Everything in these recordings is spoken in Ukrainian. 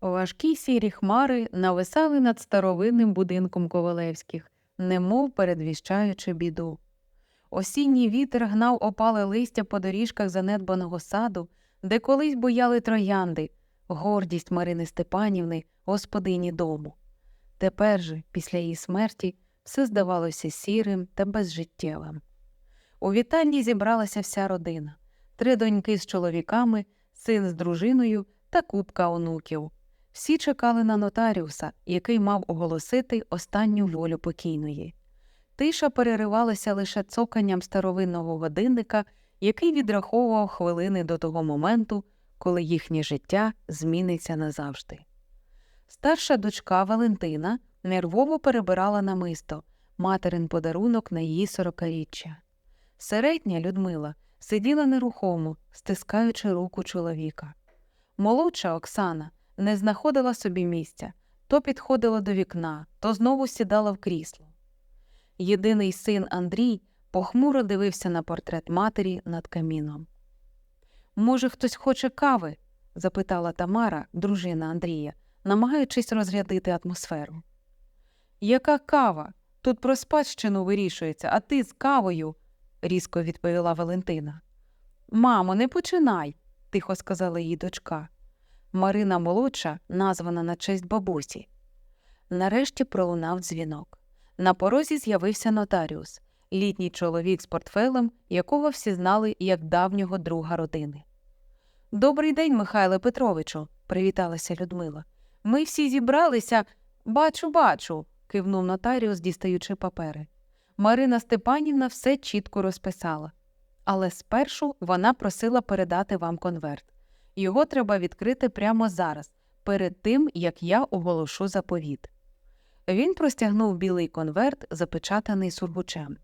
Важкі сірі хмари нависали над старовинним будинком Ковалевських, немов передвіщаючи біду. Осінній вітер гнав опале листя по доріжках занедбаного саду, де колись бояли троянди, гордість Марини Степанівни, господині дому. Тепер же, після її смерті, все здавалося сірим та безжиттєвим. У вітальні зібралася вся родина три доньки з чоловіками, син з дружиною та купка онуків. Всі чекали на нотаріуса, який мав оголосити останню волю покійної. Тиша переривалася лише цоканням старовинного годинника, який відраховував хвилини до того моменту, коли їхнє життя зміниться назавжди. Старша дочка Валентина нервово перебирала намисто материн подарунок на її сорокаріччя. Середня Людмила сиділа нерухомо, стискаючи руку чоловіка. Молодша Оксана не знаходила собі місця, то підходила до вікна, то знову сідала в крісло. Єдиний син Андрій похмуро дивився на портрет матері над каміном. Може, хтось хоче кави? запитала Тамара, дружина Андрія, намагаючись розрядити атмосферу. Яка кава? Тут про спадщину вирішується, а ти з кавою, різко відповіла Валентина. Мамо, не починай, тихо сказала її дочка. Марина молодша, названа на честь бабусі. Нарешті пролунав дзвінок. На порозі з'явився нотаріус, літній чоловік з портфелем, якого всі знали як давнього друга родини. Добрий день, Михайле Петровичу, привіталася Людмила. Ми всі зібралися. Бачу, бачу, кивнув нотаріус, дістаючи папери. Марина Степанівна все чітко розписала. Але спершу вона просила передати вам конверт. Його треба відкрити прямо зараз, перед тим, як я оголошу заповіт. Він простягнув білий конверт, запечатаний сургучем.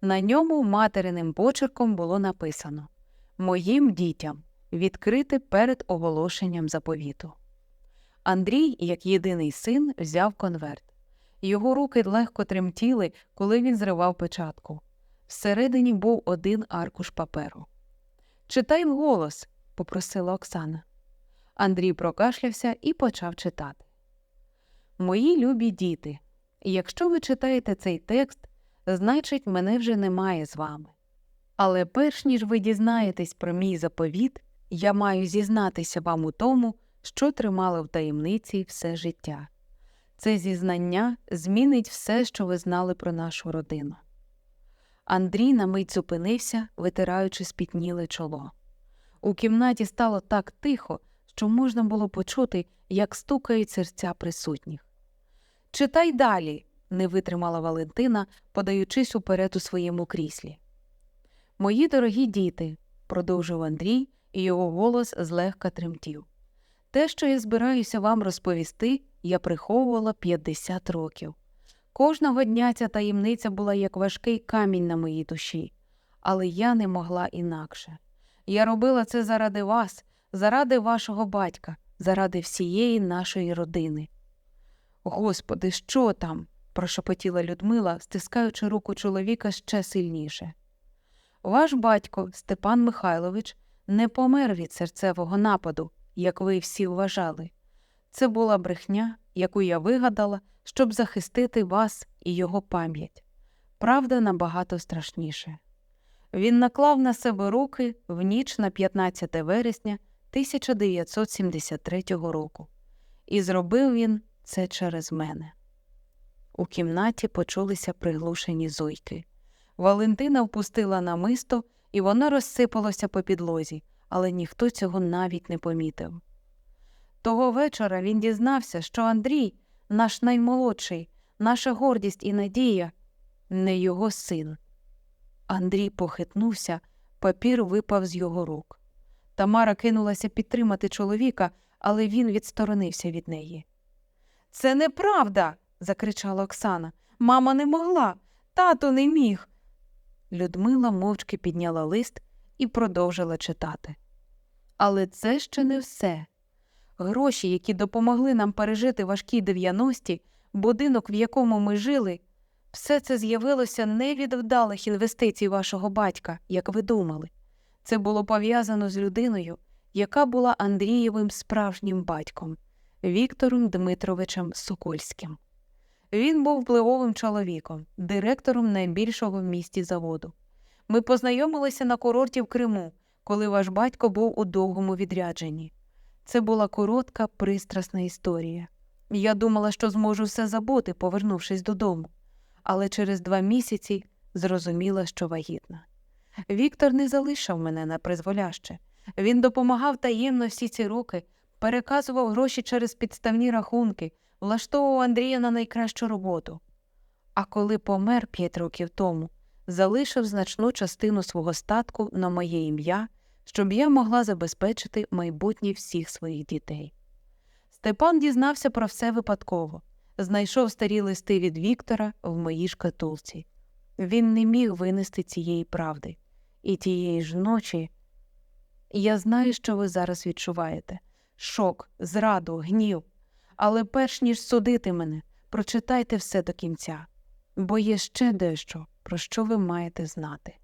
На ньому материним почерком було написано Моїм дітям відкрити перед оголошенням заповіту. Андрій, як єдиний син, взяв конверт. Його руки легко тремтіли, коли він зривав печатку. Всередині був один аркуш паперу. Читай вголос, попросила Оксана. Андрій прокашлявся і почав читати. Мої любі діти, якщо ви читаєте цей текст, значить, мене вже немає з вами. Але перш ніж ви дізнаєтесь про мій заповіт, я маю зізнатися вам у тому, що тримали в таємниці все життя. Це зізнання змінить все, що ви знали про нашу родину. Андрій на мить зупинився, витираючи спітніле чоло. У кімнаті стало так тихо, що можна було почути, як стукають серця присутніх. Читай далі, не витримала Валентина, подаючись уперед у своєму кріслі. Мої дорогі діти, продовжив Андрій, і його голос злегка тремтів. Те, що я збираюся вам розповісти, я приховувала 50 років. Кожного дня ця таємниця була як важкий камінь на моїй душі, але я не могла інакше. Я робила це заради вас, заради вашого батька, заради всієї нашої родини. Господи, що там? прошепотіла Людмила, стискаючи руку чоловіка ще сильніше. Ваш батько, Степан Михайлович, не помер від серцевого нападу, як ви всі вважали. Це була брехня, яку я вигадала, щоб захистити вас і його пам'ять. Правда набагато страшніше. Він наклав на себе руки в ніч на 15 вересня 1973 року, і зробив він це через мене. У кімнаті почулися приглушені зойки. Валентина впустила намисто, і воно розсипалося по підлозі, але ніхто цього навіть не помітив. Того вечора він дізнався, що Андрій, наш наймолодший, наша гордість і надія, не його син. Андрій похитнувся, папір випав з його рук. Тамара кинулася підтримати чоловіка, але він відсторонився від неї. Це неправда. закричала Оксана. Мама не могла, тато не міг. Людмила мовчки підняла лист і продовжила читати. Але це ще не все. Гроші, які допомогли нам пережити важкі 90-ті, будинок, в якому ми жили, все це з'явилося не від вдалих інвестицій вашого батька, як ви думали. Це було пов'язано з людиною, яка була Андрієвим справжнім батьком. Віктором Дмитровичем Сокольським. Він був впливовим чоловіком, директором найбільшого в місті заводу. Ми познайомилися на курорті в Криму, коли ваш батько був у довгому відрядженні. Це була коротка, пристрасна історія. Я думала, що зможу все забути, повернувшись додому, але через два місяці зрозуміла, що вагітна. Віктор не залишив мене на призволяще. Він допомагав таємно всі ці роки, переказував гроші через підставні рахунки, влаштовував Андрія на найкращу роботу. А коли помер п'ять років тому, залишив значну частину свого статку на моє ім'я, щоб я могла забезпечити майбутнє всіх своїх дітей. Степан дізнався про все випадково, знайшов старі листи від Віктора в моїй шкатулці. Він не міг винести цієї правди. І тієї ж ночі я знаю, що ви зараз відчуваєте шок, зраду, гнів. Але перш ніж судити мене, прочитайте все до кінця, бо є ще дещо, про що ви маєте знати.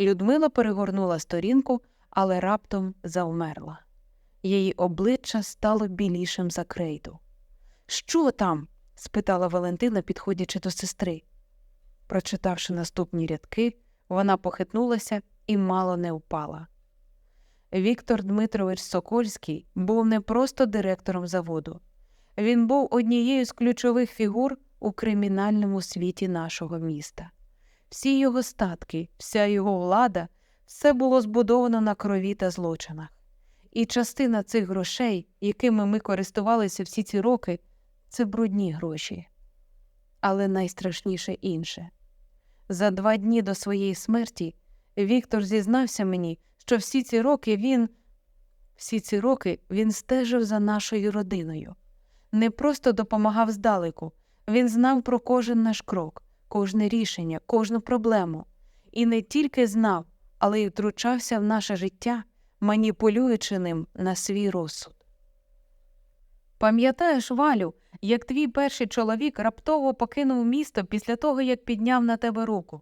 Людмила перегорнула сторінку, але раптом завмерла. Її обличчя стало білішим за крейду. Що там? спитала Валентина, підходячи до сестри. Прочитавши наступні рядки, вона похитнулася і мало не впала. Віктор Дмитрович Сокольський був не просто директором заводу, він був однією з ключових фігур у кримінальному світі нашого міста. Всі його статки, вся його влада, все було збудовано на крові та злочинах. І частина цих грошей, якими ми користувалися всі ці роки, це брудні гроші. Але найстрашніше інше. За два дні до своєї смерті Віктор зізнався мені, що всі ці роки він всі ці роки він стежив за нашою родиною, не просто допомагав здалеку, він знав про кожен наш крок, кожне рішення, кожну проблему, і не тільки знав, але й втручався в наше життя, маніпулюючи ним на свій розсуд. Пам'ятаєш, Валю, як твій перший чоловік раптово покинув місто після того, як підняв на тебе руку?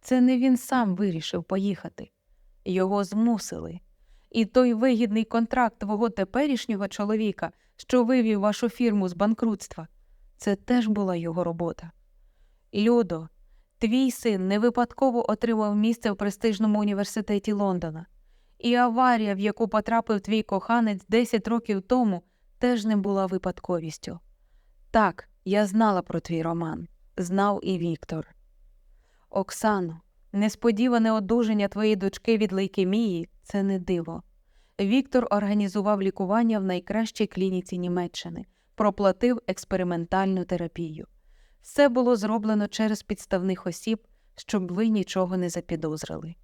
Це не він сам вирішив поїхати, його змусили. І той вигідний контракт твого теперішнього чоловіка, що вивів вашу фірму з банкрутства, це теж була його робота. Людо, твій син не випадково отримав місце в престижному університеті Лондона, і аварія, в яку потрапив твій коханець 10 років тому, теж не була випадковістю. Так, я знала про твій роман, знав і Віктор. Оксано, несподіване одужання твоєї дочки від лейкемії це не диво. Віктор організував лікування в найкращій клініці Німеччини, проплатив експериментальну терапію. Все було зроблено через підставних осіб, щоб ви нічого не запідозрили.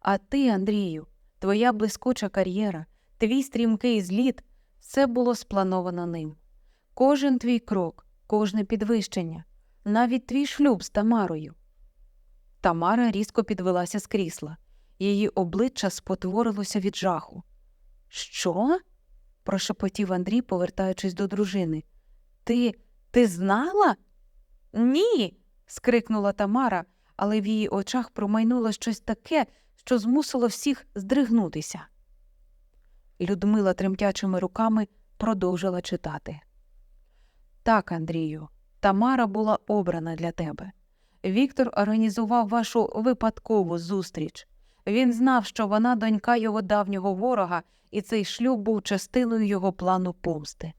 А ти, Андрію, твоя блискуча кар'єра, твій стрімкий зліт все було сплановано ним. Кожен твій крок, кожне підвищення, навіть твій шлюб з Тамарою. Тамара різко підвелася з крісла. Її обличчя спотворилося від жаху. Що? прошепотів Андрій, повертаючись до дружини. Ти ти знала? Ні. скрикнула Тамара, але в її очах промайнуло щось таке, що змусило всіх здригнутися. Людмила тремтячими руками продовжила читати. Так, Андрію, Тамара була обрана для тебе. Віктор організував вашу випадкову зустріч. Він знав, що вона донька його давнього ворога, і цей шлюб був частиною його плану помсти.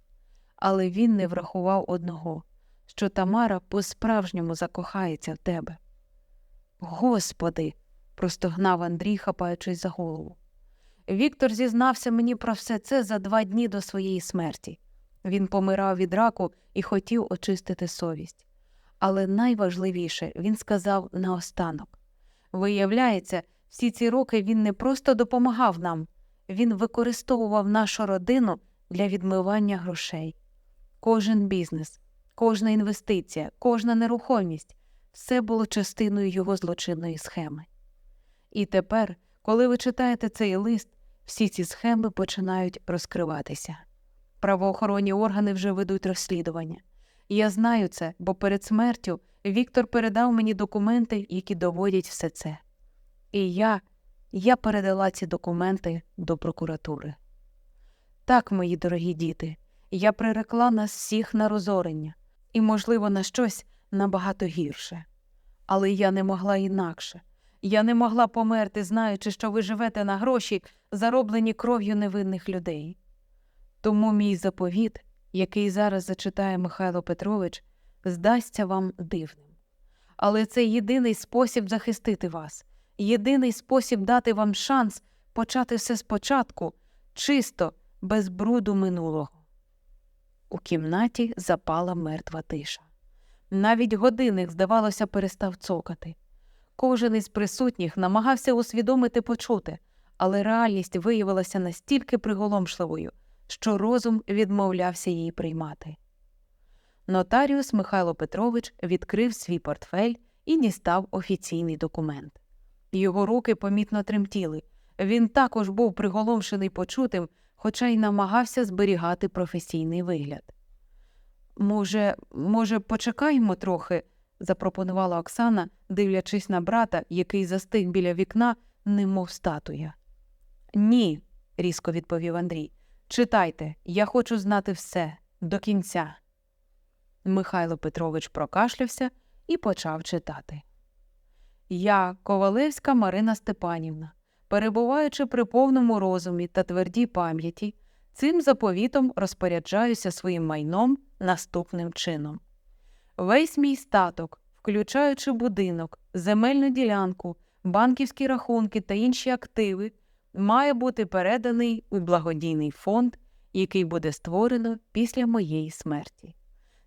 Але він не врахував одного що Тамара по-справжньому закохається в тебе. Господи. простогнав Андрій, хапаючись за голову. Віктор зізнався мені про все це за два дні до своєї смерті. Він помирав від раку і хотів очистити совість. Але найважливіше він сказав наостанок виявляється, всі ці роки він не просто допомагав нам, він використовував нашу родину для відмивання грошей. Кожен бізнес, кожна інвестиція, кожна нерухомість все було частиною його злочинної схеми. І тепер, коли ви читаєте цей лист, всі ці схеми починають розкриватися. Правоохоронні органи вже ведуть розслідування. Я знаю це, бо перед смертю Віктор передав мені документи, які доводять все це. І я, я передала ці документи до прокуратури. Так, мої дорогі діти, Я прирекла нас всіх на розорення і, можливо, на щось набагато гірше. Але я не могла інакше. Я не могла померти, знаючи, що ви живете на гроші, зароблені кров'ю невинних людей. Тому мій заповіт, який зараз зачитає Михайло Петрович, здасться вам дивним. Але це єдиний спосіб захистити вас, єдиний спосіб дати вам шанс почати все спочатку, чисто, без бруду минулого. У кімнаті запала мертва тиша. Навіть годинник, здавалося, перестав цокати. Кожен із присутніх намагався усвідомити почути, але реальність виявилася настільки приголомшливою, що розум відмовлявся її приймати. Нотаріус Михайло Петрович відкрив свій портфель і дістав офіційний документ. Його руки помітно тремтіли. Він також був приголомшений почутим, хоча й намагався зберігати професійний вигляд. Може, може, почекаємо трохи? Запропонувала Оксана, дивлячись на брата, який застиг біля вікна, немов статуя. Ні, різко відповів Андрій. Читайте, я хочу знати все до кінця. Михайло Петрович прокашлявся і почав читати. Я, Ковалевська Марина Степанівна, перебуваючи при повному розумі та твердій пам'яті, цим заповітом розпоряджаюся своїм майном наступним чином. Весь мій статок, включаючи будинок, земельну ділянку, банківські рахунки та інші активи, має бути переданий у благодійний фонд, який буде створено після моєї смерті.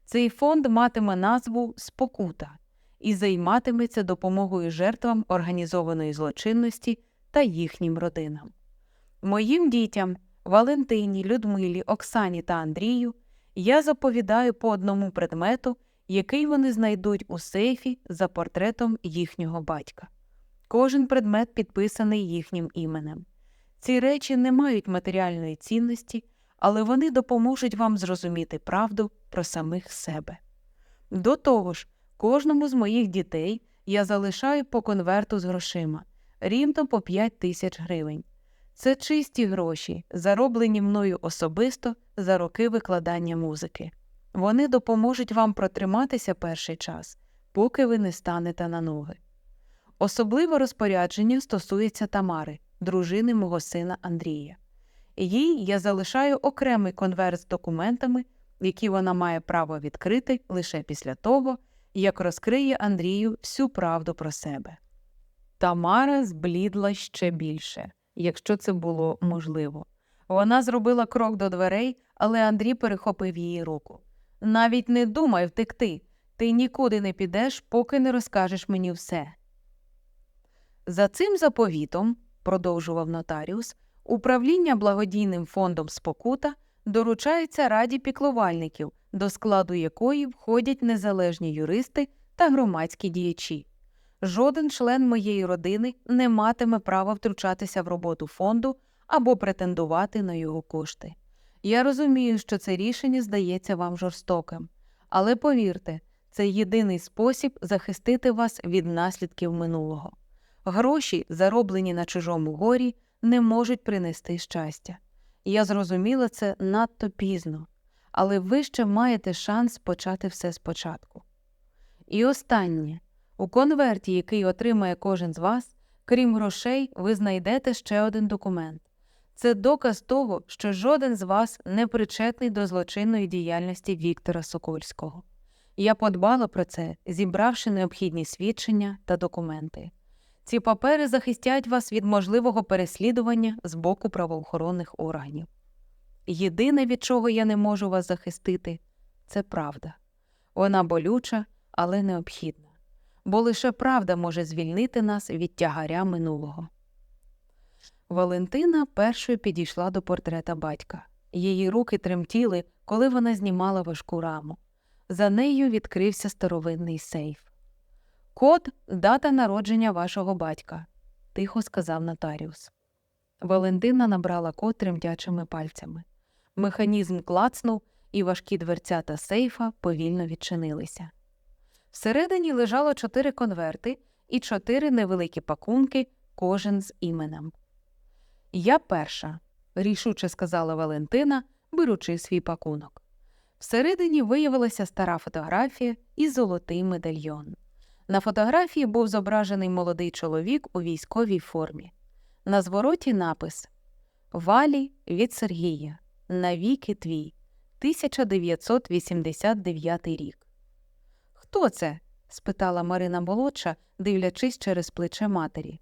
Цей фонд матиме назву Спокута і займатиметься допомогою жертвам організованої злочинності та їхнім родинам. Моїм дітям Валентині, Людмилі, Оксані та Андрію я заповідаю по одному предмету, який вони знайдуть у сейфі за портретом їхнього батька. Кожен предмет підписаний їхнім іменем. Ці речі не мають матеріальної цінності, але вони допоможуть вам зрозуміти правду про самих себе. До того ж, кожному з моїх дітей я залишаю по конверту з грошима, рівно по 5 тисяч гривень. Це чисті гроші, зароблені мною особисто за роки викладання музики. Вони допоможуть вам протриматися перший час, поки ви не станете на ноги. Особливе розпорядження стосується Тамари, дружини мого сина Андрія. Їй я залишаю окремий конверт з документами, які вона має право відкрити лише після того, як розкриє Андрію всю правду про себе. Тамара зблідла ще більше, якщо це було можливо. Вона зробила крок до дверей, але Андрій перехопив її руку. Навіть не думай втекти. Ти нікуди не підеш, поки не розкажеш мені все. За цим заповітом, продовжував нотаріус, управління благодійним фондом Спокута доручається раді піклувальників, до складу якої входять незалежні юристи та громадські діячі. Жоден член моєї родини не матиме права втручатися в роботу фонду або претендувати на його кошти. Я розумію, що це рішення здається вам жорстоким, але повірте, це єдиний спосіб захистити вас від наслідків минулого. Гроші, зароблені на чужому горі, не можуть принести щастя. Я зрозуміла це надто пізно, але ви ще маєте шанс почати все спочатку. І останнє у конверті, який отримає кожен з вас, крім грошей, ви знайдете ще один документ. Це доказ того, що жоден з вас не причетний до злочинної діяльності Віктора Сокольського. Я подбала про це, зібравши необхідні свідчення та документи. Ці папери захистять вас від можливого переслідування з боку правоохоронних органів. Єдине, від чого я не можу вас захистити, це правда. Вона болюча, але необхідна, бо лише правда може звільнити нас від тягаря минулого. Валентина першою підійшла до портрета батька. Її руки тремтіли, коли вона знімала важку раму. За нею відкрився старовинний сейф. Код дата народження вашого батька, тихо сказав нотаріус. Валентина набрала код тремтячими пальцями. Механізм клацнув, і важкі дверцята сейфа повільно відчинилися. Всередині лежало чотири конверти і чотири невеликі пакунки, кожен з іменем. Я перша, рішуче сказала Валентина, беручи свій пакунок. Всередині виявилася стара фотографія і золотий медальйон. На фотографії був зображений молодий чоловік у військовій формі. На звороті напис Валі від Сергія. Навіки твій. 1989 рік. Хто це? спитала Марина молодша, дивлячись через плече матері.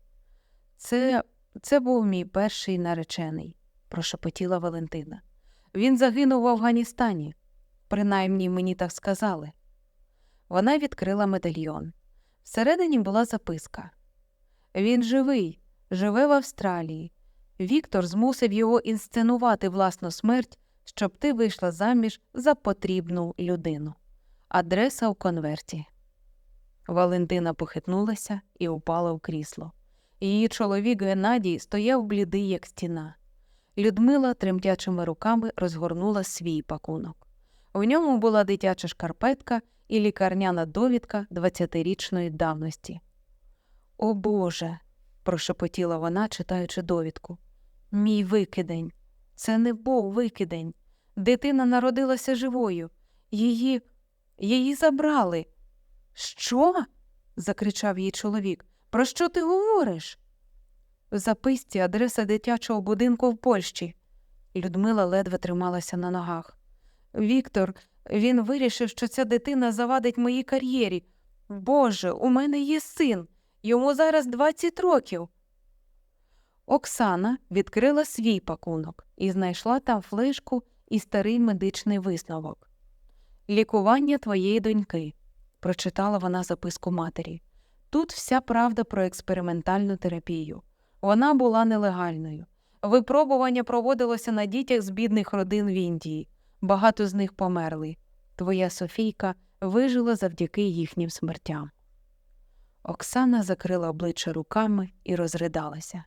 Це це був мій перший наречений, прошепотіла Валентина. Він загинув в Афганістані. Принаймні мені так сказали. Вона відкрила медальйон. Всередині була записка. Він живий, живе в Австралії. Віктор змусив його інсценувати власну смерть, щоб ти вийшла заміж за потрібну людину. Адреса у конверті. Валентина похитнулася і упала в крісло. Її чоловік Геннадій стояв блідий, як стіна. Людмила тремтячими руками розгорнула свій пакунок. В ньому була дитяча шкарпетка і лікарняна довідка 20-річної давності. О Боже. прошепотіла вона, читаючи довідку. Мій викидень. Це не був викидень. Дитина народилася живою. Її її забрали. Що? закричав її чоловік. Про що ти говориш? В записці адреса дитячого будинку в Польщі. Людмила ледве трималася на ногах. Віктор, він вирішив, що ця дитина завадить моїй кар'єрі. Боже, у мене є син. Йому зараз 20 років. Оксана відкрила свій пакунок і знайшла там флешку і старий медичний висновок. Лікування твоєї доньки, прочитала вона записку матері. Тут вся правда про експериментальну терапію. Вона була нелегальною. Випробування проводилося на дітях з бідних родин в Індії. Багато з них померли. Твоя Софійка вижила завдяки їхнім смертям. Оксана закрила обличчя руками і розридалася.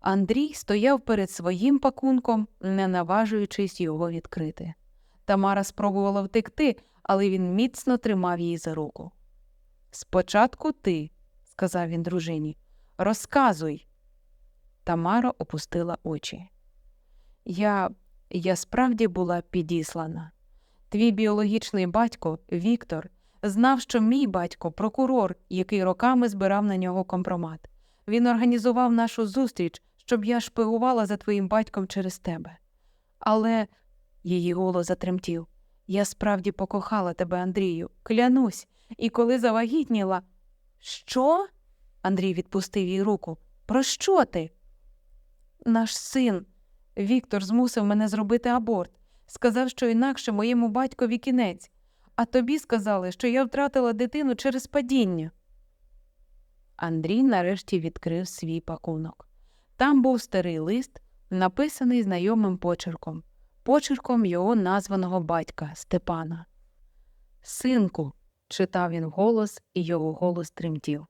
Андрій стояв перед своїм пакунком, не наважуючись його відкрити. Тамара спробувала втекти, але він міцно тримав її за руку. Спочатку ти, сказав він дружині, розказуй. Тамара опустила очі. Я я справді була підіслана. Твій біологічний батько, Віктор, знав, що мій батько прокурор, який роками збирав на нього компромат. Він організував нашу зустріч, щоб я шпигувала за твоїм батьком через тебе. Але її голос затремтів. Я справді покохала тебе, Андрію, клянусь, і коли завагітніла. Що? Андрій відпустив їй руку. Про що ти? Наш син. Віктор змусив мене зробити аборт. Сказав, що інакше моєму батькові кінець, а тобі сказали, що я втратила дитину через падіння. Андрій нарешті відкрив свій пакунок. Там був старий лист, написаний знайомим почерком, почерком його названого батька Степана. Синку, читав він голос, і його голос тремтів.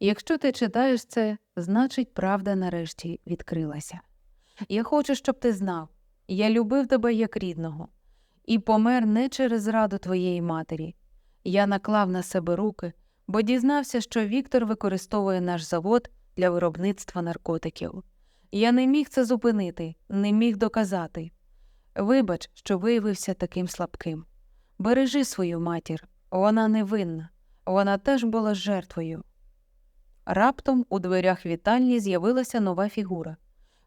Якщо ти читаєш це, значить, правда нарешті відкрилася. Я хочу, щоб ти знав я любив тебе як рідного, і помер не через зраду твоєї матері. Я наклав на себе руки, бо дізнався, що Віктор використовує наш завод для виробництва наркотиків. Я не міг це зупинити, не міг доказати. Вибач, що виявився таким слабким. Бережи свою матір, вона невинна, вона теж була жертвою. Раптом у дверях вітальні з'явилася нова фігура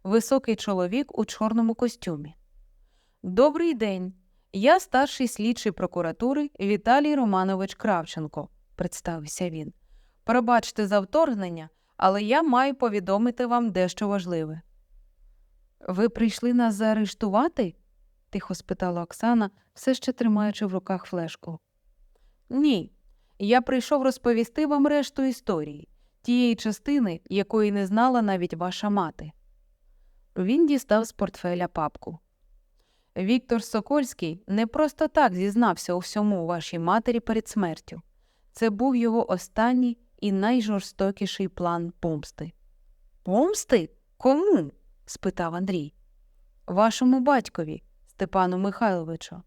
високий чоловік у чорному костюмі. Добрий день. Я старший слідчий прокуратури Віталій Романович Кравченко, представився він. Пробачте за вторгнення, але я маю повідомити вам дещо важливе. Ви прийшли нас заарештувати? Тихо спитала Оксана, все ще тримаючи в руках флешку. Ні, я прийшов розповісти вам решту історії, тієї частини, якої не знала навіть ваша мати. Він дістав з портфеля папку. Віктор Сокольський не просто так зізнався у всьому вашій матері перед смертю. Це був його останній і найжорстокіший план помсти. Помсти? Кому? спитав Андрій. Вашому батькові, Степану Михайловичу.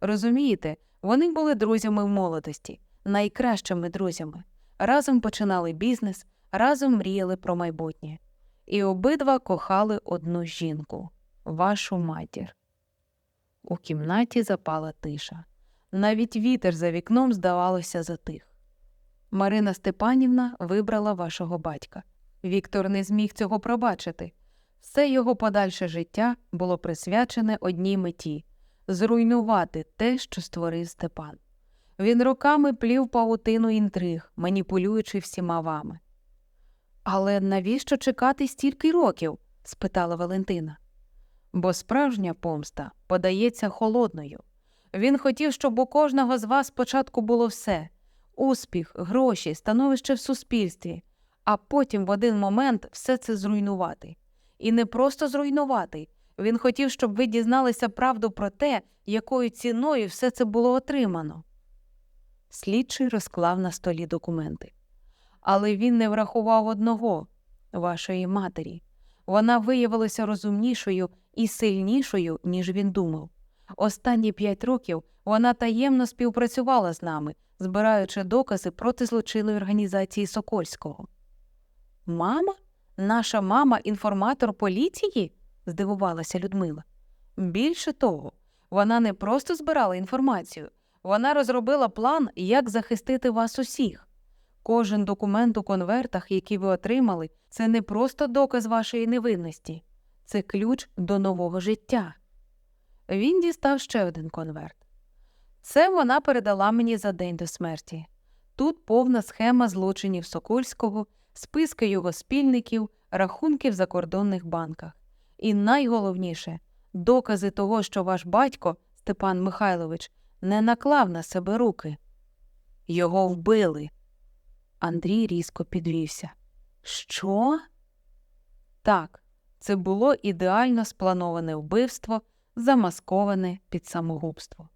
Розумієте, вони були друзями в молодості, найкращими друзями. Разом починали бізнес, разом мріяли про майбутнє і обидва кохали одну жінку вашу матір. У кімнаті запала тиша. Навіть вітер за вікном, здавалося, затих. Марина Степанівна вибрала вашого батька. Віктор не зміг цього пробачити. Все його подальше життя було присвячене одній меті зруйнувати те, що створив Степан. Він роками плів павутину інтриг, маніпулюючи всіма вами. Але навіщо чекати стільки років? спитала Валентина. Бо справжня помста подається холодною. Він хотів, щоб у кожного з вас спочатку було все успіх, гроші, становище в суспільстві, а потім в один момент все це зруйнувати. І не просто зруйнувати. Він хотів, щоб ви дізналися правду про те, якою ціною все це було отримано. Слідчий розклав на столі документи. Але він не врахував одного вашої матері. Вона виявилася розумнішою і сильнішою, ніж він думав. Останні п'ять років вона таємно співпрацювала з нами, збираючи докази проти злочинної організації Сокольського. Мама? Наша мама інформатор поліції? здивувалася Людмила. Більше того, вона не просто збирала інформацію, вона розробила план, як захистити вас усіх. Кожен документ у конвертах, який ви отримали, це не просто доказ вашої невинності, це ключ до нового життя. Він дістав ще один конверт. Це вона передала мені за день до смерті. Тут повна схема злочинів Сокольського, списки його спільників, рахунки в закордонних банках. І найголовніше докази того, що ваш батько, Степан Михайлович, не наклав на себе руки. Його вбили. Андрій різко підвівся. Що? Так, це було ідеально сплановане вбивство, замасковане під самогубство.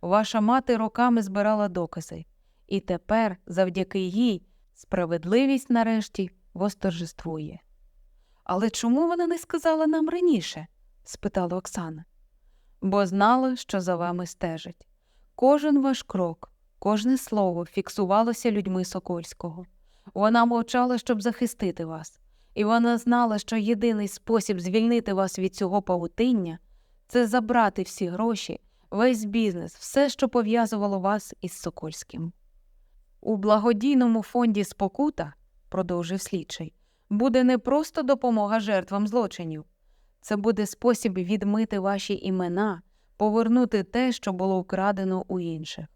Ваша мати роками збирала докази, і тепер, завдяки їй, справедливість нарешті восторжествує. Але чому вона не сказала нам раніше? спитала Оксана. Бо знала, що за вами стежить. Кожен ваш крок, кожне слово фіксувалося людьми Сокольського. Вона мовчала, щоб захистити вас, і вона знала, що єдиний спосіб звільнити вас від цього павутиння це забрати всі гроші, весь бізнес, все, що пов'язувало вас із Сокольським. У благодійному фонді Спокута, продовжив слідчий, буде не просто допомога жертвам злочинів, це буде спосіб відмити ваші імена, повернути те, що було вкрадено у інших.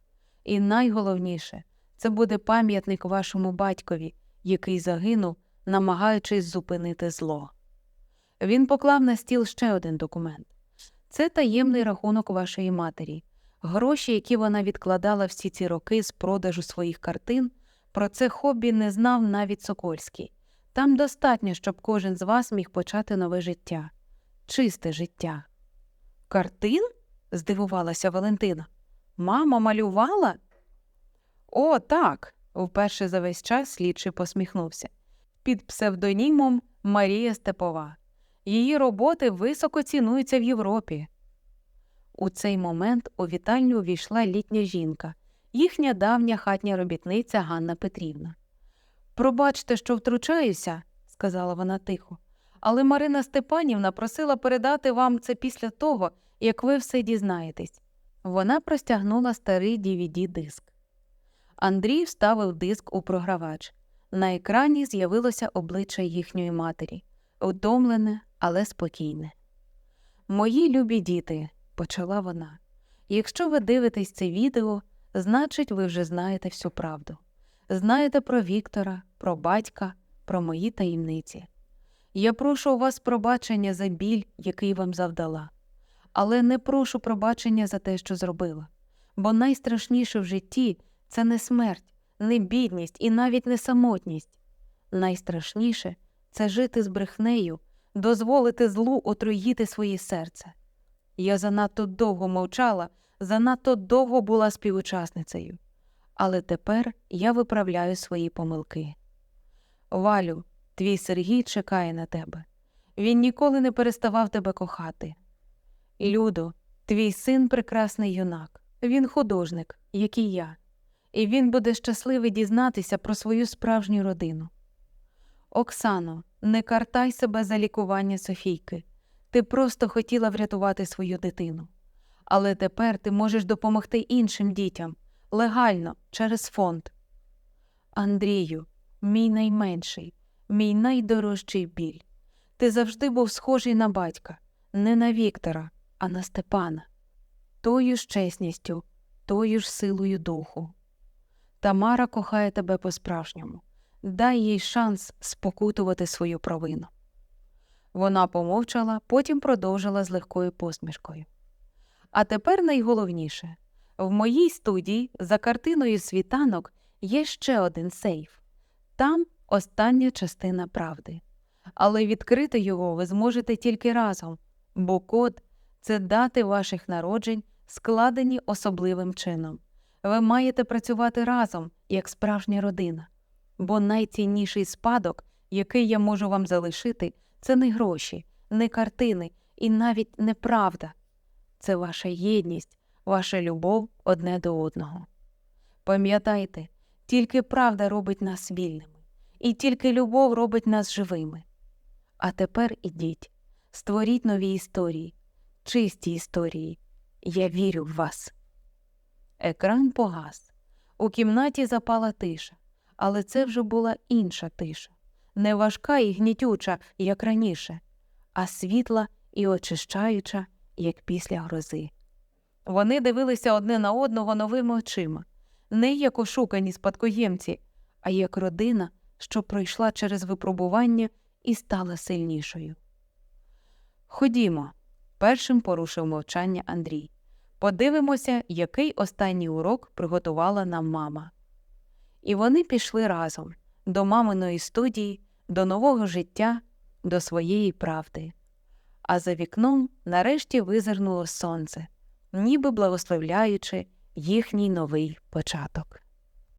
І найголовніше, це буде пам'ятник вашому батькові, який загинув, намагаючись зупинити зло. Він поклав на стіл ще один документ це таємний рахунок вашої матері. Гроші, які вона відкладала всі ці роки з продажу своїх картин, про це хобі не знав навіть Сокольський. Там достатньо, щоб кожен з вас міг почати нове життя, чисте життя. Картин? здивувалася Валентина. Мама малювала? О, так. вперше за весь час слідчий посміхнувся. Під псевдонімом Марія Степова. Її роботи високо цінуються в Європі. У цей момент у вітальню увійшла літня жінка, їхня давня хатня робітниця Ганна Петрівна. Пробачте, що втручаюся, сказала вона тихо, але Марина Степанівна просила передати вам це після того, як ви все дізнаєтесь. Вона простягнула старий dvd диск. Андрій вставив диск у програвач. На екрані з'явилося обличчя їхньої матері, утомлене, але спокійне. Мої любі діти, почала вона. Якщо ви дивитесь це відео, значить, ви вже знаєте всю правду. Знаєте про Віктора, про батька, про мої таємниці. Я прошу у вас пробачення за біль, який вам завдала, але не прошу пробачення за те, що зробила. Бо найстрашніше в житті це не смерть, не бідність і навіть не самотність. Найстрашніше це жити з брехнею, дозволити злу отруїти своє серце. Я занадто довго мовчала, занадто довго була співучасницею, але тепер я виправляю свої помилки. Валю, твій Сергій чекає на тебе. Він ніколи не переставав тебе кохати. Людо, твій син прекрасний юнак, він художник, як і я, і він буде щасливий дізнатися про свою справжню родину. Оксано, не картай себе за лікування Софійки. Ти просто хотіла врятувати свою дитину. Але тепер ти можеш допомогти іншим дітям легально, через фонд. Андрію, мій найменший, мій найдорожчий біль. Ти завжди був схожий на батька, не на Віктора, а на Степана, тою ж чесністю, тою ж силою духу. Тамара кохає тебе по-справжньому. Дай їй шанс спокутувати свою провину. Вона помовчала, потім продовжила з легкою посмішкою. А тепер найголовніше в моїй студії за картиною світанок є ще один сейф. Там остання частина правди. Але відкрити його ви зможете тільки разом, бо код це дати ваших народжень, складені особливим чином. Ви маєте працювати разом, як справжня родина. Бо найцінніший спадок, який я можу вам залишити, це не гроші, не картини і навіть не правда. Це ваша єдність, ваша любов одне до одного. Пам'ятайте, тільки правда робить нас вільними, і тільки любов робить нас живими. А тепер ідіть, створіть нові історії, чисті історії. Я вірю в вас. Екран погас. У кімнаті запала тиша, але це вже була інша тиша, не важка і гнітюча, як раніше, а світла і очищаюча, як після грози. Вони дивилися одне на одного новими очима, не як ошукані спадкоємці, а як родина, що пройшла через випробування і стала сильнішою. Ходімо, першим порушив мовчання Андрій. Подивимося, який останній урок приготувала нам мама. І вони пішли разом до маминої студії, до нового життя, до своєї правди. А за вікном нарешті визирнуло сонце, ніби благословляючи їхній новий початок.